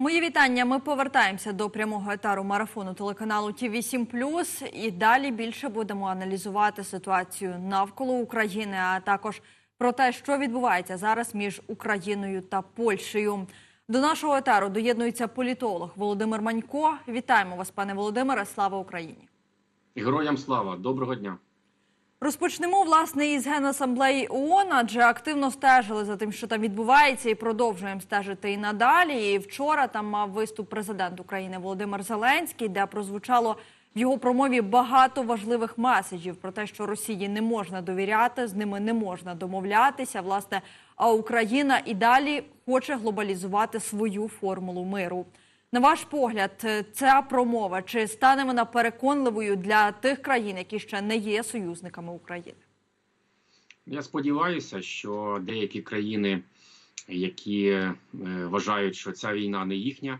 Мої вітання. Ми повертаємося до прямого етару марафону телеканалу ТІВІ 7 І далі більше будемо аналізувати ситуацію навколо України, а також про те, що відбувається зараз між Україною та Польщею. До нашого етару доєднується політолог Володимир Манько. Вітаємо вас, пане Володимире. Слава Україні! Героям слава, доброго дня. Розпочнемо власне із генасамблеї ООН, адже активно стежили за тим, що там відбувається, і продовжуємо стежити і надалі. І вчора там мав виступ президент України Володимир Зеленський, де прозвучало в його промові багато важливих меседжів про те, що Росії не можна довіряти, з ними не можна домовлятися. Власне, а Україна і далі хоче глобалізувати свою формулу миру. На ваш погляд, ця промова чи стане вона переконливою для тих країн, які ще не є союзниками України? Я сподіваюся, що деякі країни, які е, вважають, що ця війна не їхня,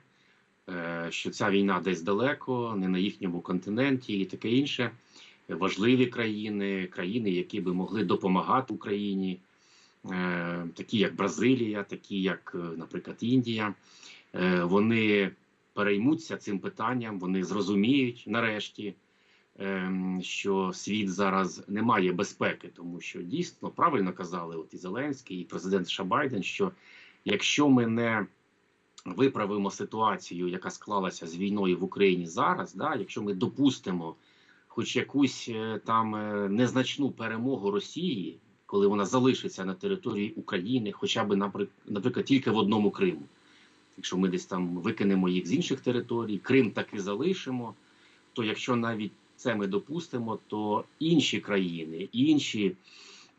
е, що ця війна десь далеко, не на їхньому континенті, і таке інше, важливі країни, країни, які би могли допомагати Україні, е, такі як Бразилія, такі як, наприклад, Індія. Вони переймуться цим питанням, вони зрозуміють нарешті, що світ зараз не має безпеки, тому що дійсно правильно казали, от і Зеленський, і президент США Байден, що якщо ми не виправимо ситуацію, яка склалася з війною в Україні зараз, да, якщо ми допустимо хоч якусь е, там е, незначну перемогу Росії, коли вона залишиться на території України, хоча б наприклад, тільки в одному Криму якщо ми десь там викинемо їх з інших територій, Крим таки залишимо, то якщо навіть це ми допустимо, то інші країни, інші,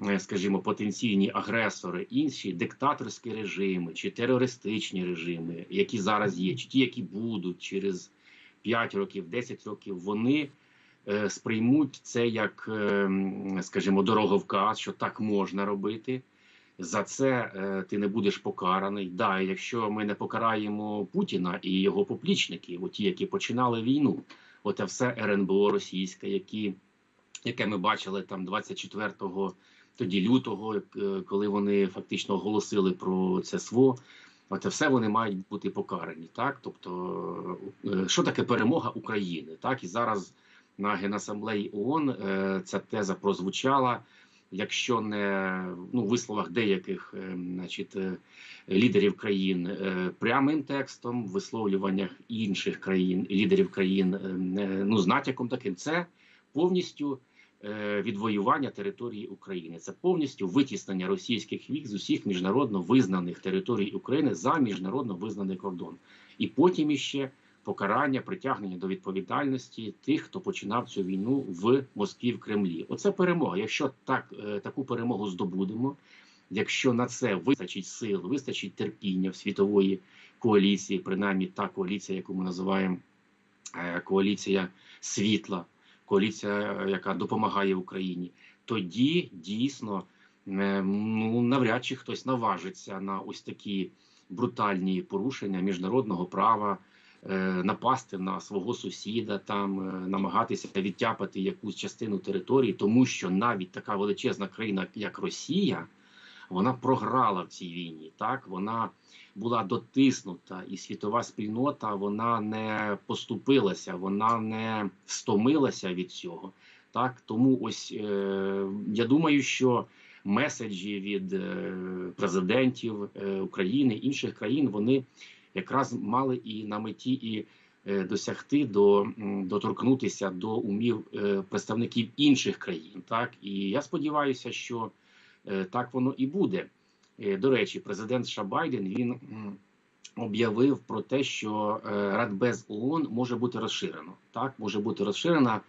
е, скажімо, потенційні агресори, інші диктаторські режими чи терористичні режими, які зараз є, чи ті, які будуть через 5 років, 10 років, вони. Е, сприймуть це як, е, скажімо, дороговказ, що так можна робити, за це е, ти не будеш покараний. Да, якщо ми не покараємо Путіна і його поплічників, ті, які починали війну, оте все РНБО російське, які, яке ми бачили там 24-го, тоді лютого, е, коли вони фактично оголосили про це СВО. Оце все вони мають бути покарані. Так, тобто, е, що таке перемога України? Так і зараз на генасамблеї ООН ця теза прозвучала якщо не ну висловах деяких е, значить, е, лідерів країн е, прямим текстом, висловлюваннях інших країн, лідерів країн ну з натяком таким, це повністю. Відвоювання території України це повністю витіснення російських військ з усіх міжнародно визнаних територій України за міжнародно визнаний кордон, і потім іще покарання, притягнення до відповідальності тих, хто починав цю війну в Москві в Кремлі. Оце перемога. Якщо так е, таку перемогу здобудемо, якщо на це вистачить сил, вистачить терпіння в світової коаліції, принаймні та коаліція, яку ми називаємо е, коаліція світла, коаліція, яка допомагає Україні, тоді дійсно е, ну навряд чи хтось наважиться на ось такі брутальні порушення міжнародного права. Е, напасти на свого сусіда, там е, намагатися відтяпати якусь частину території, тому що навіть така величезна країна, як Росія, вона програла в цій війні. Так вона була дотиснута, і світова спільнота вона не поступилася, вона не стомилася від цього. Так тому ось е, я думаю, що меседжі від е, президентів е, України інших країн вони якраз мали і на меті і е, досягти до доторкнутися до умів е, представників інших країн. Так і я сподіваюся, що е, так воно і буде. До речі, президент США Байден він об'явив про те, що Радбез ООН може бути розширено. Так може бути розширена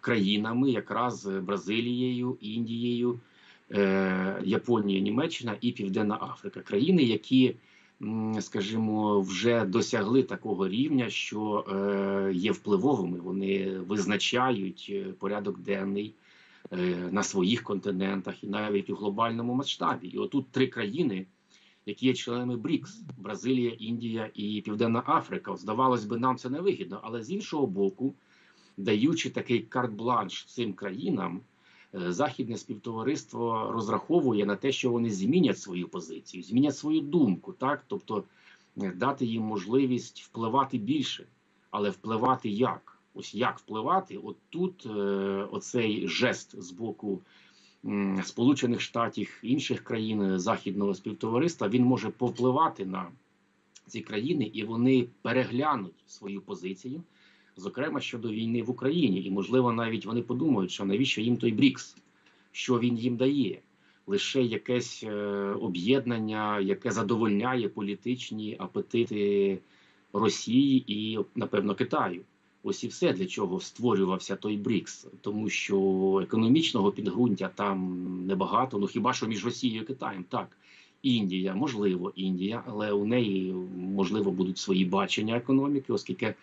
країнами, якраз Бразилією, Індією, Японією, Німеччина і Південна Африка країни, які скажімо, вже досягли такого рівня, що е, є впливовими. Вони визначають е, порядок денний е, на своїх континентах і навіть у глобальному масштабі. І отут три країни, які є членами БРІКС: Бразилія, Індія і Південна Африка. Здавалось би, нам це не вигідно, але з іншого боку, даючи такий карт-бланш цим країнам. Е, західне співтовариство розраховує на те, що вони змінять свою позицію, змінять свою думку. Так, тобто е, дати їм можливість впливати більше, але впливати як? Ось як впливати? От тут е, оцей жест з боку Сполучених Штатів інших країн західного співтовариства він може повпливати на ці країни, і вони переглянуть свою позицію, зокрема щодо війни в Україні. І можливо, навіть вони подумають, що навіщо їм той БРІКС, що він їм дає. Лише якесь е, об'єднання, яке задовольняє політичні апетити Росії і, напевно, Китаю. Ось і все для чого створювався той БРІКС, тому що економічного підґрунтя там небагато. Ну хіба що між Росією і Китаєм? Так, Індія, можливо, Індія, але у неї можливо будуть свої бачення економіки, оскільки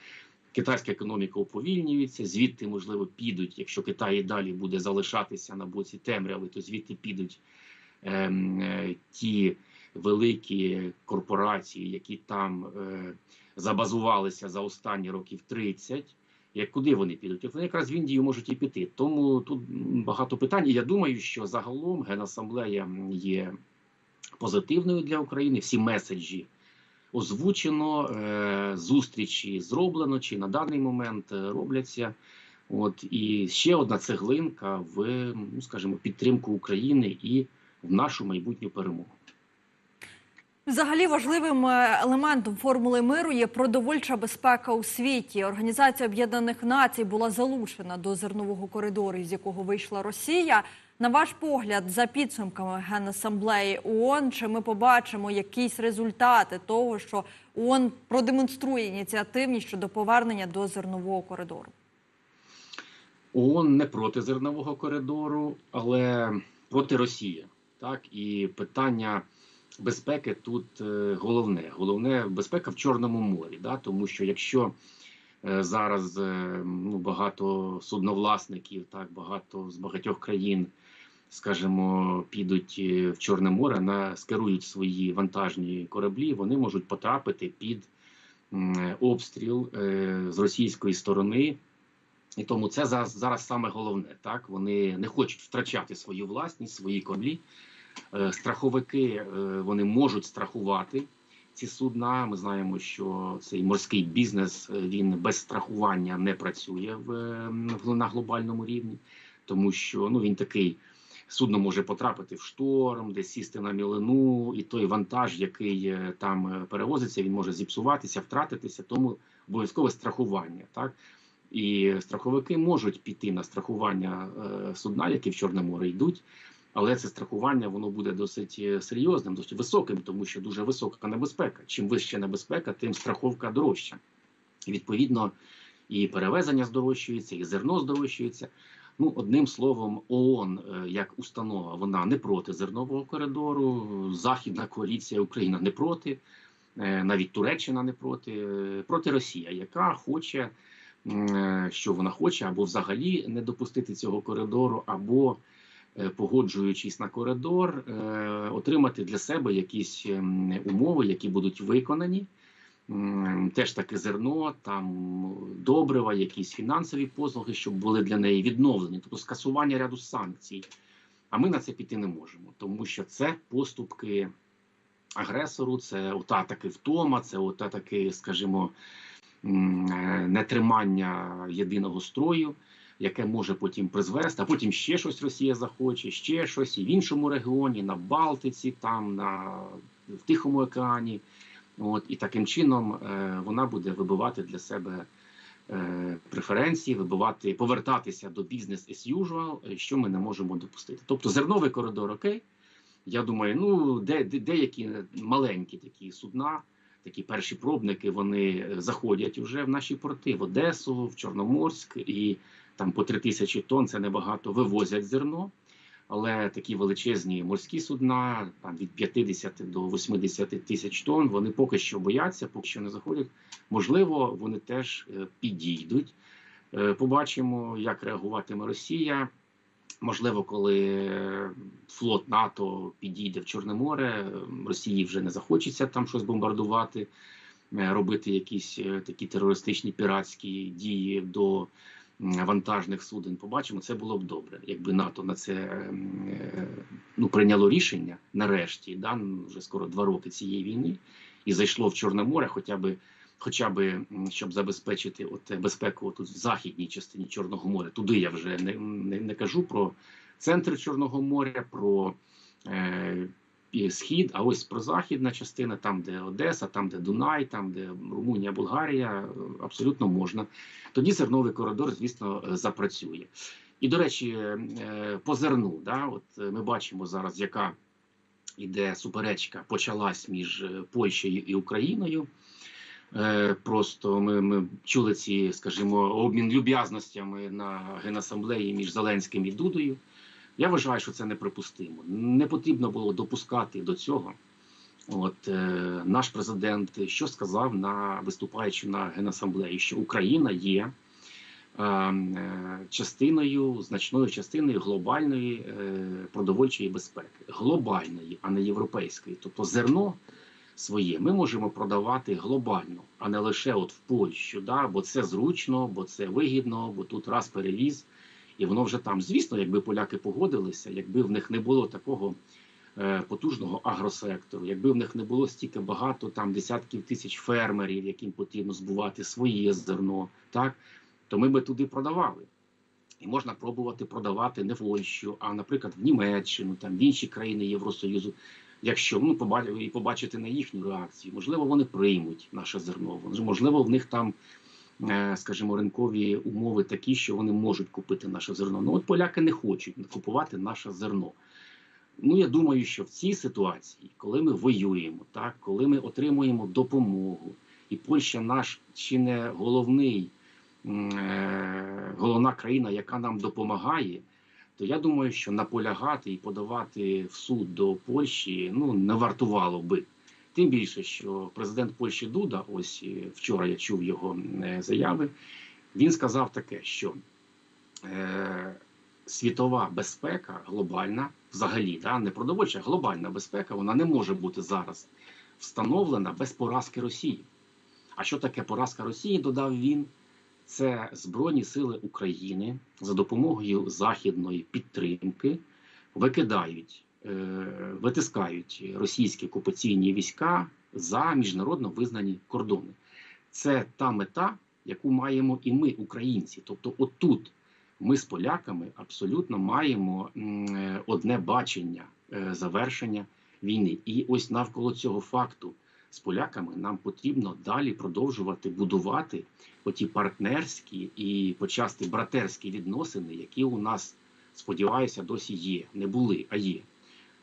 китайська економіка уповільнюється. Звідти можливо підуть, якщо Китай і далі буде залишатися на боці темряви, то звідти підуть ем, е, ті великі корпорації, які там е, забазувалися за останні років 30, як куди вони підуть? От Вони якраз в Індію можуть і піти. Тому тут багато питань. Я думаю, що загалом Генасамблея є позитивною для України. Всі меседжі озвучено, е, зустрічі зроблено чи на даний момент е, робляться. От і ще одна цеглинка в ну, скажімо, підтримку України і в нашу майбутню перемогу. Взагалі важливим е, елементом формули миру є продовольча безпека у світі. Організація Об'єднаних Націй була залучена до зернового коридору, з якого вийшла Росія. На ваш погляд, за підсумками Генасамблеї ООН, чи ми побачимо якісь результати того, що ООН продемонструє ініціативність щодо повернення до зернового коридору? ООН не проти зернового коридору, але проти Росії. Так і питання безпеки тут е, головне. Головне безпека в Чорному морі. Да? Тому що якщо зараз е, ну, багато судновласників, так багато з багатьох країн, скажімо, підуть е, в Чорне море, на скерують свої вантажні кораблі, вони можуть потрапити під обстріл е, з російської сторони. І тому це зараз, зараз саме головне. Так вони не хочуть втрачати свою власність, свої кораблі. Е, Страховики е, вони можуть страхувати ці судна. Ми знаємо, що цей морський бізнес е, він без страхування не працює в, е, в- на глобальному рівні, тому що ну він такий. Судно може потрапити в шторм, десь сісти на мілину, і той вантаж, який е, там перевозиться, він може зіпсуватися, втратитися. Тому обов'язкове страхування. Так і страховики можуть піти на страхування судна, які в Чорне море йдуть. Але це страхування воно буде досить е, серйозним, досить високим, тому що дуже висока небезпека. Чим вища небезпека, тим страховка дорожча. Відповідно і перевезення здорожчується, і зерно здорожчується. Ну, одним словом, ООН е, як установа, вона не проти зернового коридору. Західна коаліція Україна не проти, е, навіть Туреччина не проти, проти Росія, яка хоче, що вона хоче, або взагалі не допустити цього коридору, або погоджуючись на коридор, е, отримати для себе якісь ем, умови, які будуть виконані. Теж таке зерно, там добрива, якісь фінансові послуги, щоб були для неї відновлені, тобто скасування ряду санкцій. А ми на це піти не можемо, тому що це поступки агресору, це ота таки втома, це ота таки, скажімо, е, нетримання єдиного строю, яке може потім призвести, а потім ще щось Росія захоче, ще щось і в іншому регіоні, на Балтиці, там на в Тихому океані. От і таким чином е, вона буде вибивати для себе е, преференції, вибивати, повертатися до бізнес as usual, е, що ми не можемо допустити. Тобто зерновий коридор окей. Я думаю, ну де, де деякі маленькі такі судна, такі перші пробники, вони е, заходять вже в наші порти в Одесу, в Чорноморськ, і там по три тисячі тонн це небагато вивозять зерно. Але такі величезні морські судна, там від 50 до 80 тисяч тонн, вони поки що бояться, поки що не заходять. Можливо, вони теж е, підійдуть. Е, Побачимо, як реагуватиме Росія. Можливо, коли е, флот НАТО підійде в Чорне море, Росії вже не захочеться там щось бомбардувати, робити якісь такі терористичні піратські дії до вантажних суден побачимо, це було б добре, якби НАТО на це е, ну, прийняло рішення нарешті, да, ну, вже скоро два роки цієї війни, і зайшло в Чорне море, хоча би. Хоча м, щоб забезпечити от безпеку тут в західній частині Чорного моря, туди я вже не, не, не кажу про центр Чорного моря, про е, схід, а ось про західна частина, там, де Одеса, там, де Дунай, там, де Румунія, Болгарія, абсолютно можна. Тоді зерновий коридор, звісно, запрацює. І, до речі, е, по зерну, да, от е, ми бачимо зараз, яка іде суперечка почалась між е, Польщею і Україною. Просто ми, ми чули ці, скажімо, обмін люб'язностями на генасамблеї між Зеленським і Дудою. Я вважаю, що це неприпустимо. Не потрібно було допускати до цього. От е, наш президент що сказав на виступаючи на генасамблеї, що Україна є е, е, частиною, значною частиною глобальної е, продовольчої безпеки, глобальної, а не європейської. Тобто зерно своє ми можемо продавати глобально, а не лише от в Польщу, да? бо це зручно, бо це вигідно, бо тут раз перевіз, і воно вже там. Звісно, якби поляки погодилися, якби в них не було такого е, потужного агросектору, якби в них не було стільки багато там десятків тисяч фермерів, яким потрібно збувати своє зерно, так то ми би туди продавали. І можна пробувати продавати не в Польщу, а, наприклад, в Німеччину, там в інші країни Євросоюзу. Якщо ну побачити і побачити на їхню реакцію, можливо, вони приймуть наше зерно. Можливо, в них там, скажімо, ринкові умови такі, що вони можуть купити наше зерно. Ну от поляки не хочуть купувати наше зерно. Ну я думаю, що в цій ситуації, коли ми воюємо, так коли ми отримуємо допомогу, і Польща наш чи не головний е, головна країна, яка нам допомагає, то я думаю, що наполягати і подавати в суд до Польщі ну не вартувало би. Тим більше, що президент Польщі Дуда, ось е, вчора я чув його е, заяви, він сказав таке, що е, світова безпека глобальна, взагалі, да, не продовольча, глобальна безпека, вона не може бути зараз встановлена без поразки Росії. А що таке поразка Росії? Додав він. Це Збройні сили України за допомогою західної підтримки викидають, витискають російські окупаційні війська за міжнародно визнані кордони. Це та мета, яку маємо і ми, українці. Тобто, отут ми з поляками абсолютно маємо е, одне бачення е, завершення війни. І ось навколо цього факту з поляками нам потрібно далі продовжувати будувати оті партнерські і почасти братерські відносини, які у нас, сподіваюся, досі є. Не були, а є.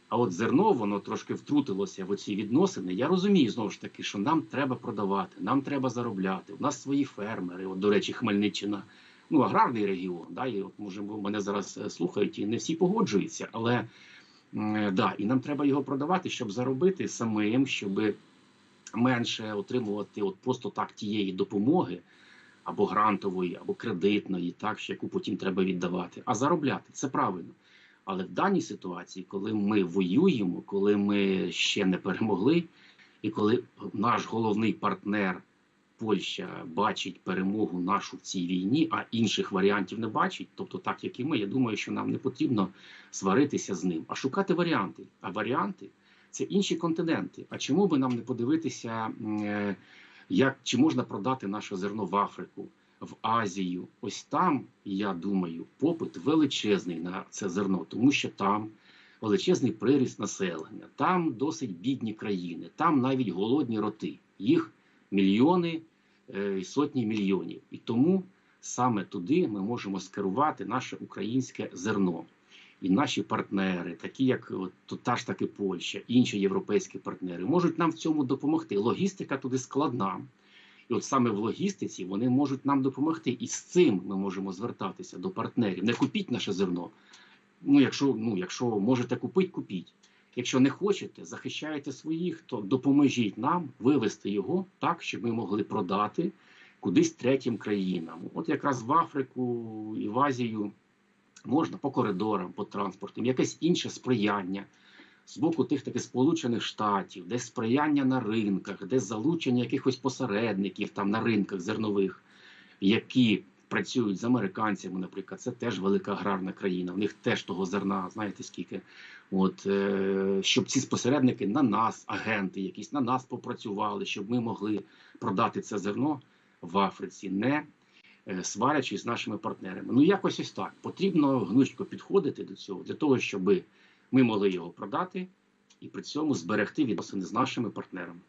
А от зерно воно трошки втрутилося в оці відносини. Я розумію знову ж таки, що нам треба продавати, нам треба заробляти. У нас свої фермери. От, до речі, Хмельниччина, ну аграрний регіон. Да, і от може мене зараз е, слухають, і не всі погоджуються, але да, і нам треба його продавати, щоб заробити самим, щоб менше отримувати от просто так тієї допомоги або грантової, або кредитної, так яку потім треба віддавати, а заробляти це правильно. Але в даній ситуації, коли ми воюємо, коли ми ще не перемогли, і коли наш головний партнер Польща бачить перемогу нашу в цій війні, а інших варіантів не бачить, тобто так як і ми, я думаю, що нам не потрібно сваритися з ним, а шукати варіанти. А варіанти це інші континенти. А чому би нам не подивитися, е, як чи можна продати наше зерно в Африку, в Азію? Ось там, я думаю, попит величезний на це зерно, тому що там величезний приріст населення, там досить бідні країни, там навіть голодні роти. Їх мільйони е, і сотні мільйонів. І тому саме туди ми можемо скерувати наше українське зерно. І наші партнери, такі як от, та ж таки Польща, інші європейські партнери, можуть нам в цьому допомогти. Логістика туди складна. І от саме в логістиці вони можуть нам допомогти. І з цим ми можемо звертатися до партнерів. Не купіть наше зерно. Ну, якщо, ну, якщо можете купити, купіть. Якщо не хочете, захищаєте своїх, то допоможіть нам вивести його так, щоб ми могли продати кудись третім країнам. От якраз в Африку і в Азію можна по коридорам, по транспортам, якесь інше сприяння з боку тих таких Сполучених Штатів, десь сприяння на ринках, десь залучення якихось посередників там на ринках зернових, які працюють з американцями, наприклад, це теж велика аграрна країна. В них теж того зерна, знаєте скільки. От е, щоб ці посередники на нас, агенти, якісь на нас попрацювали, щоб ми могли продати це зерно в Африці, не е, сварячись з нашими партнерами. Ну якось ось так. Потрібно гнучко підходити до цього для того, щоб ми могли його продати і при цьому зберегти відносини з нашими партнерами.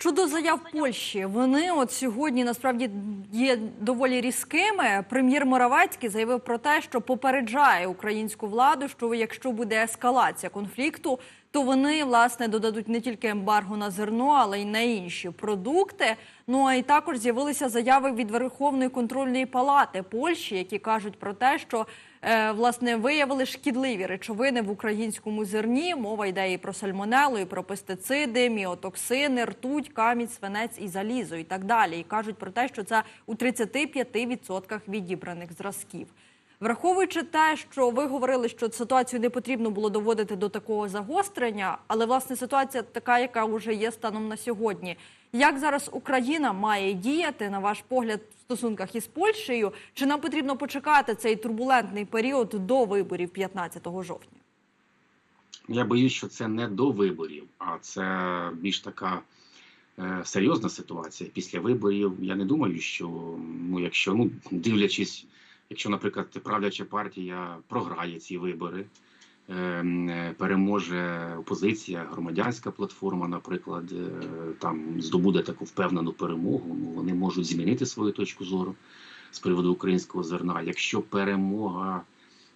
Щодо заяв Польщі, вони от сьогодні насправді є доволі різкими. Прем'єр Моравецький заявив про те, що попереджає українську владу, що якщо буде ескалація конфлікту, то вони власне додадуть не тільки ембарго на зерно, але й на інші продукти. Ну а й також з'явилися заяви від Верховної контрольної палати Польщі, які кажуть про те, що власне виявили шкідливі речовини в українському зерні. Мова йде і про сальмонелу, і про пестициди, міотоксини, ртуть, камінь, свинець і залізо, і так далі. І кажуть про те, що це у 35% відібраних зразків. Враховуючи те, що ви говорили, що ситуацію не потрібно було доводити до такого загострення, але власне ситуація така, яка вже є станом на сьогодні. Як зараз Україна має діяти, на ваш погляд, в стосунках із Польщею? Чи нам потрібно почекати цей турбулентний період до виборів 15 жовтня? Я боюсь, що це не до виборів, а це більш така е, серйозна ситуація. Після виборів я не думаю, що ну, якщо ну дивлячись, якщо, наприклад, правляча партія програє ці вибори, переможе опозиція, громадянська платформа, наприклад, е, там здобуде таку впевнену перемогу, ну вони можуть змінити свою точку зору з приводу українського зерна. Якщо перемога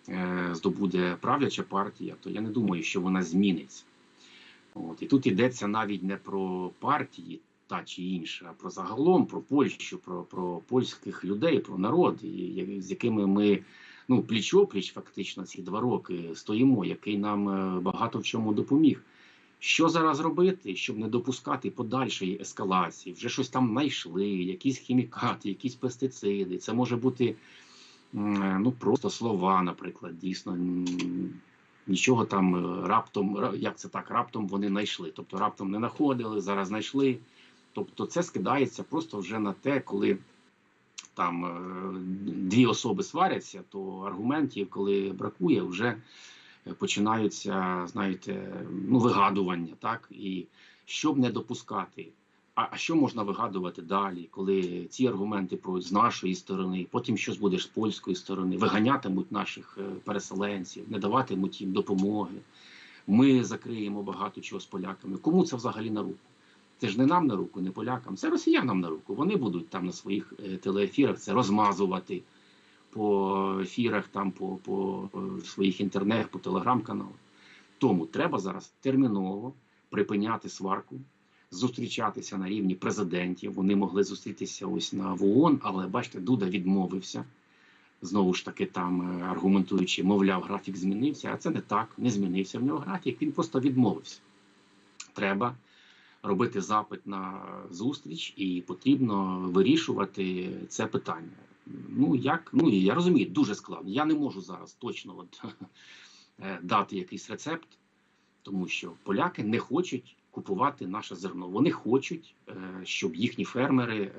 е, здобуде правляча партія, то я не думаю, що вона зміниться. От і тут йдеться навіть не про партії та чи інша, а про загалом про Польщу, про, про польських людей, про народ, з якими ми ну пліч-опліч фактично ці два роки стоїмо, який нам е, багато в чому допоміг. Що зараз робити, щоб не допускати подальшої ескалації? Вже щось там знайшли, якісь хімікати, якісь пестициди. Це може бути е, ну просто слова, наприклад, дійсно. Нічого там е, раптом, як це так, раптом вони знайшли. Тобто раптом не знаходили, зараз знайшли. Тобто це скидається просто вже на те, коли там е, дві особи сваряться, то аргументів, коли бракує, вже починаються, знаєте, ну, вигадування, так? І щоб не допускати. А, а що можна вигадувати далі, коли ці аргументи пройдуть з нашої сторони, потім щось буде з польської сторони, виганятимуть наших е, переселенців, не даватимуть їм допомоги. Ми закриємо багато чого з поляками. Кому це взагалі на руку? Це ж не нам на руку, не полякам, це росіянам на руку. Вони будуть там на своїх е, телеефірах це розмазувати по ефірах, там по, по е, своїх інтернетах, по телеграм-каналах. Тому треба зараз терміново припиняти сварку, зустрічатися на рівні президентів. Вони могли зустрітися ось на в ООН, але бачите, Дуда відмовився. Знову ж таки, там е, аргументуючи, мовляв, графік змінився, а це не так, не змінився в нього графік, він просто відмовився. Треба робити запит на зустріч, і потрібно вирішувати це питання. Ну як ну я розумію, дуже складно. Я не можу зараз точно от, е, дати якийсь рецепт, тому що поляки не хочуть купувати наше зерно. Вони хочуть, е, щоб їхні фермери е,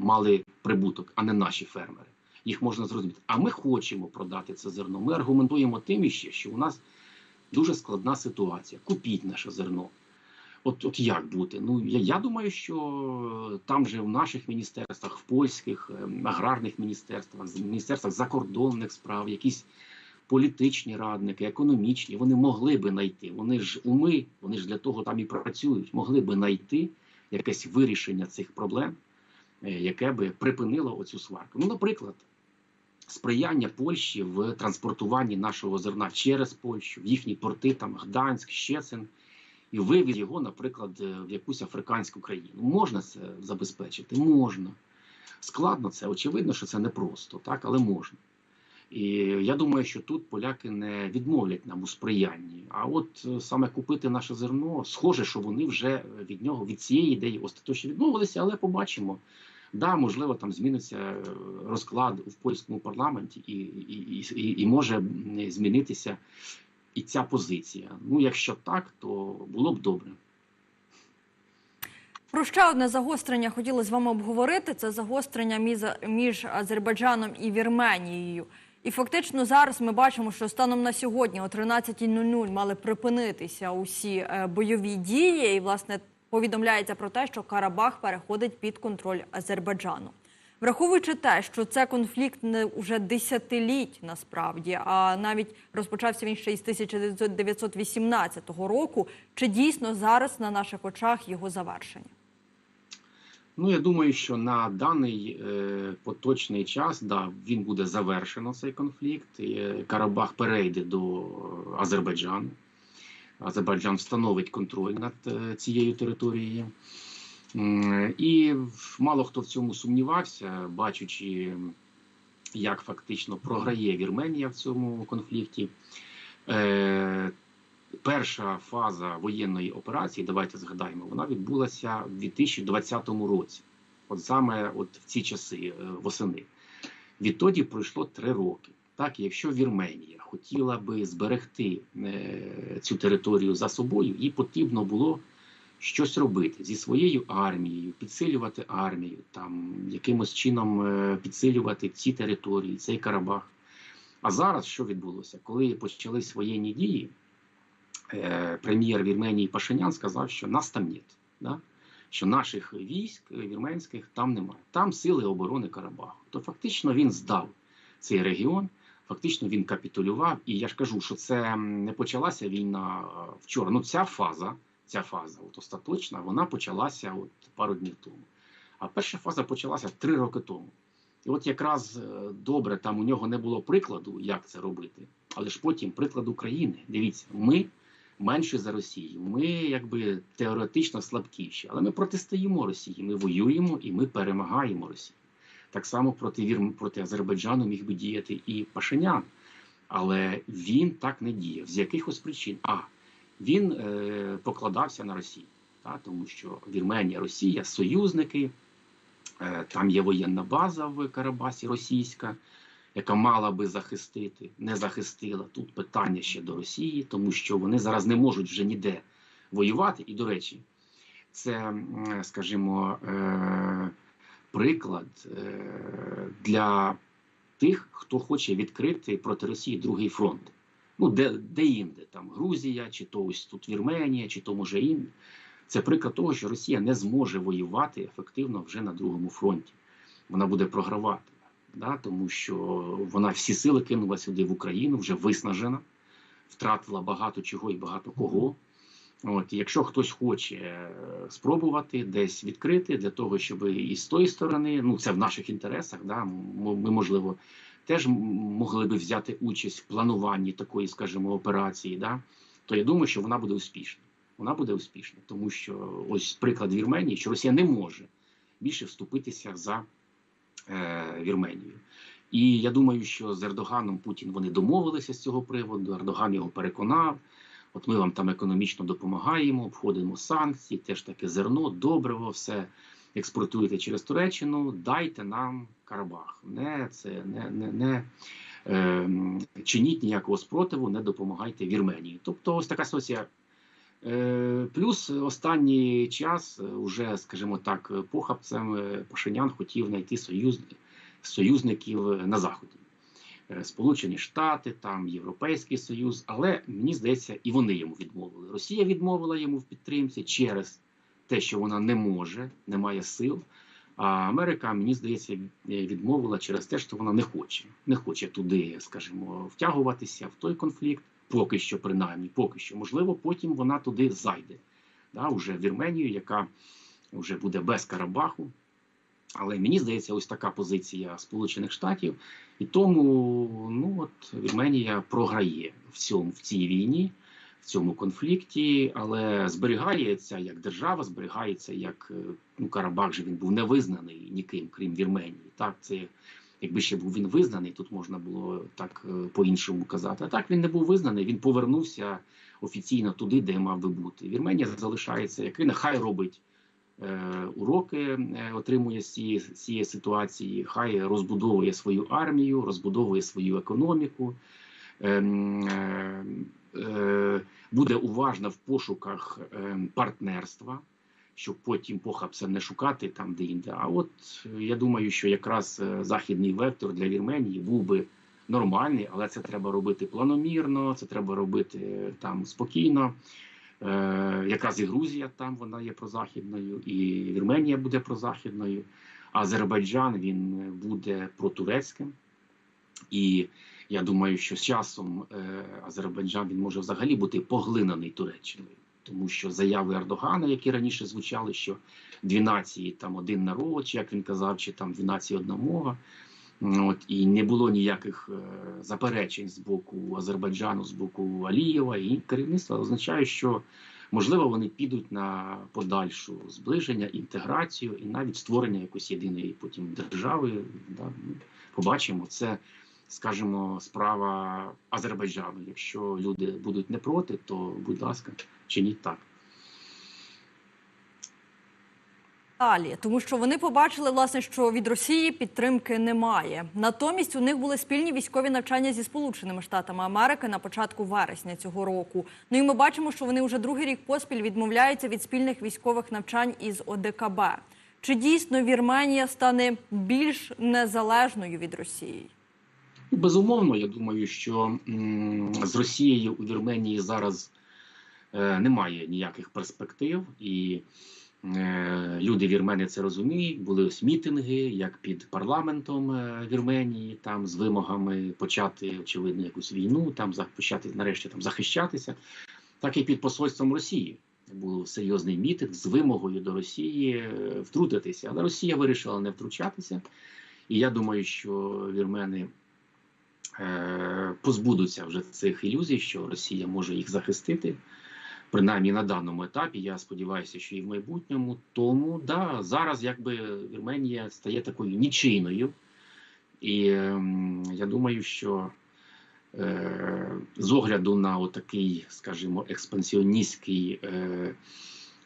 мали прибуток, а не наші фермери. Їх можна зрозуміти. А ми хочемо продати це зерно. Ми аргументуємо тим іще, що у нас дуже складна ситуація. Купіть наше зерно. От, от як бути? Ну я, я думаю, що там же в наших міністерствах, в польських ем, аграрних міністерствах, міністерствах закордонних справ, якісь політичні радники, економічні, вони могли би знайти. Вони ж уми, вони ж для того там і працюють, могли би знайти якесь вирішення цих проблем, е, яке би припинило оцю сварку. Ну, наприклад, сприяння Польщі в транспортуванні нашого зерна через Польщу, в їхні порти, там Гданськ, Щецин, і вивіз його, наприклад, е, в якусь африканську країну. Можна це забезпечити? Можна. Складно це, очевидно, що це непросто, так, але можна. І я думаю, що тут поляки не відмовлять нам у сприянні. А от е, саме купити наше зерно, схоже, що вони вже від нього, від цієї ідеї остаточно відмовилися, але побачимо. Да, можливо, там зміниться е, розклад в польському парламенті, і, і, і, і може змінитися і ця позиція. Ну, якщо так, то було б добре. Про ще одне загострення хотіли з вами обговорити. Це загострення між, Азербайджаном і Вірменією. І фактично зараз ми бачимо, що станом на сьогодні о 13.00 мали припинитися усі е, бойові дії. І, власне, повідомляється про те, що Карабах переходить під контроль Азербайджану. Враховуючи те, що це конфлікт не вже десятиліть насправді, а навіть розпочався він ще із 1918 року. Чи дійсно зараз на наших очах його завершення? Ну, я думаю, що на даний е, поточний час да, він буде завершено цей конфлікт. Е, Карабах перейде до Азербайджану. Азербайджан встановить контроль над е, цією територією. І мало хто в цьому сумнівався, бачачи, як фактично програє Вірменія в цьому конфлікті. Е, Перша фаза воєнної операції, давайте згадаємо, вона відбулася в 2020 році, от саме от в ці часи е, восени. Відтоді пройшло три роки. Так, якщо Вірменія хотіла би зберегти е, цю територію за собою, їй потрібно було щось робити зі своєю армією, підсилювати армію, там якимось чином е, підсилювати ці території, цей Карабах. А зараз що відбулося? Коли почались воєнні дії, е, прем'єр Вірменії Пашинян сказав, що нас там нет, да? що наших військ е, вірменських там немає. Там сили оборони Карабаху. То фактично він здав цей регіон, фактично він капітулював. І я ж кажу, що це не почалася війна вчора. Ну, ця фаза, ця фаза, от остаточна, вона почалася от пару днів тому. А перша фаза почалася три роки тому. І от якраз е, добре, там у нього не було прикладу, як це робити. Але ж потім приклад України. Дивіться, ми менші за Росію. Ми якби теоретично слабкіші, але ми протистоїмо Росії. Ми воюємо і ми перемагаємо Росію. Так само проти Вір... проти Азербайджану міг би діяти і Пашинян. Але він так не діяв. З якихось причин. А він е, покладався на Росію, та, тому що Вірменія, Росія, союзники. Е, Там є воєнна база в Карабасі російська, яка мала би захистити, не захистила. Тут питання ще до Росії, тому що вони зараз не можуть вже ніде воювати. І, до речі, це, скажімо, е, приклад для тих, хто хоче відкрити проти Росії другий фронт. Ну, де, де інде, там Грузія, чи то ось тут Вірменія, чи то може ін. Це приклад того, що Росія не зможе воювати ефективно вже на другому фронті. Вона буде програвати, да? тому що вона всі сили кинула сюди в Україну, вже виснажена, втратила багато чого і багато кого. От, якщо хтось хоче е, спробувати десь відкрити для того, щоб і з тої сторони, ну це в наших інтересах, да, ми можливо теж могли би взяти участь в плануванні такої, скажімо, операції, да, то я думаю, що вона буде успішна. Вона буде успішна, тому що ось приклад Вірменії, що Росія не може більше вступитися за е, Вірменію. І я думаю, що з Ердоганом Путін вони домовилися з цього приводу. Ердоган його переконав. От ми вам там економічно допомагаємо, обходимо санкції, теж таке зерно, добриво, все експортуєте через Туреччину. Дайте нам Карабах. Не це не, не, не е, чиніть ніякого спротиву, не допомагайте Вірменії. Тобто, ось така ситуація. Е, Плюс останній час, уже, скажімо так, похабцем е, Пашинян хотів знайти союз, союзників на заході. Е, Сполучені Штати, там Європейський Союз, але мені здається, і вони йому відмовили. Росія відмовила йому в підтримці через те, що вона не може, не має сил. А Америка, мені здається, відмовила через те, що вона не хоче, не хоче туди, скажімо, втягуватися в той конфлікт. Поки що, принаймні, поки що, можливо, потім вона туди зайде, да, уже Вірменію, яка вже буде без Карабаху. Але мені здається, ось така позиція Сполучених Штатів, і тому ну от Вірменія програє в цьому в цій війні, в цьому конфлікті, але зберігається як держава, зберігається як е, ну Карабах же він був не визнаний ніким, крім Вірменії. Так, це якби ще був він визнаний, тут можна було так е, по-іншому казати. А так він не був визнаний. Він повернувся офіційно туди, де мав би бути. Вірменія залишається, як він нехай робить е, уроки, отримує з цієї, з цієї ситуації, хай розбудовує свою армію, розбудовує свою економіку. Е, Буде уважна в пошуках е, партнерства, щоб потім похабця не шукати там де-інде. А от е, я думаю, що якраз західний вектор для Вірменії був би нормальний, але це треба робити планомірно, це треба робити там спокійно. Якраз і Грузія там вона є прозахідною, і Вірменія буде прозахідною. Азербайджан він буде протурецьким. І я думаю, що з часом е, Азербайджан він може взагалі бути поглинений Туреччиною, тому що заяви Ердогана, які раніше звучали, що дві нації там один народ, чи як він казав, чи там дві нації одна мова. От і не було ніяких е, заперечень з боку Азербайджану, з боку Алієва і керівництва означає, що можливо вони підуть на подальшу зближення, інтеграцію і навіть створення якоїсь єдиної потім держави. Да, ну, побачимо це, скажімо, справа Азербайджану. Якщо люди будуть не проти, то будь ласка, чиніть так. Далі, тому що вони побачили, власне, що від Росії підтримки немає. Натомість у них були спільні військові навчання зі Сполученими Штатами Америки на початку вересня цього року. Ну і ми бачимо, що вони вже другий рік поспіль відмовляються від спільних військових навчань із ОДКБ. Чи дійсно Вірменія стане більш незалежною від Росії? Безумовно, я думаю, що з Росією у Вірменії зараз е, немає ніяких перспектив, і е, люди вірмени це розуміють. Були ось мітинги, як під парламентом е, Вірменії, там з вимогами почати очевидно якусь війну, там почати нарешті там захищатися, так і під посольством Росії. Був серйозний мітинг з вимогою до Росії втрутитися, але Росія вирішила не втручатися. І я думаю, що вірмени позбудуться вже цих ілюзій, що Росія може їх захистити. Принаймні на даному етапі, я сподіваюся, що і в майбутньому. Тому да, зараз якби Вірменія стає такою нічийною. І ем, я думаю, що е, з огляду на отакий, скажімо, експансіоністський е,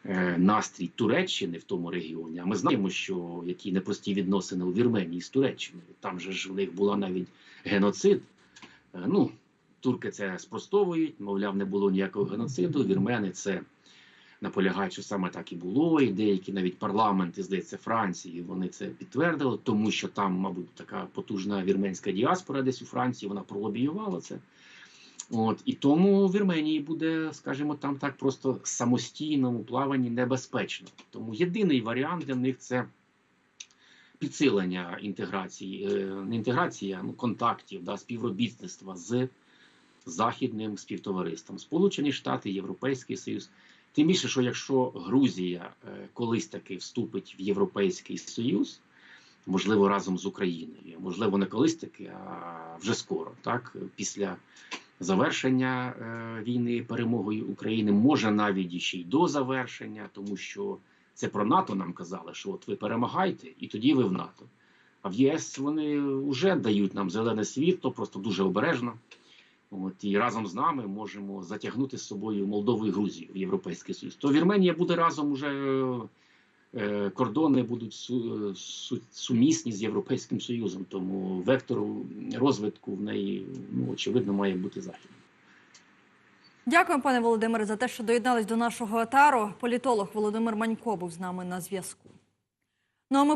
е, настрій Туреччини в тому регіоні, а ми знаємо, що які непрості відносини у Вірменії з Туреччиною. Там же ж в них була навіть геноцид. Е, Ну, турки це спростовують, мовляв, не було ніякого геноциду. Вірмени це наполягають, що саме так і було. І деякі навіть парламенти, здається, Франції, вони це підтвердили, тому що там, мабуть, така потужна вірменська діаспора десь у Франції, вона пролобіювала це. От і тому в Вірменії буде, скажімо, там так просто самостійному плаванні небезпечно. Тому єдиний варіант для них це підсилення інтеграції, е, не інтеграції, ну, контактів, да, співробітництва з західним співтовариством, Сполучені Штати, Європейський Союз. Тим більше, що якщо Грузія е, колись таки вступить в Європейський Союз, можливо, разом з Україною, можливо, не колись таки, а вже скоро, так? Після завершення е, війни перемогою України, може навіть ще й до завершення, тому що це про НАТО нам казали, що от ви перемагайте, і тоді ви в НАТО. А в ЄС вони вже дають нам зелене світло, просто дуже обережно. От і разом з нами можемо затягнути з собою Молдову і Грузію в Європейський Союз. То Вірменія буде разом уже е, кордони будуть су, су, сумісні з Європейським Союзом. Тому вектор розвитку в неї ну, очевидно має бути західним. Дякую, пане Володимире, за те, що доєднались до нашого етару. Політолог Володимир Манько був з нами на зв'язку. Ну а ми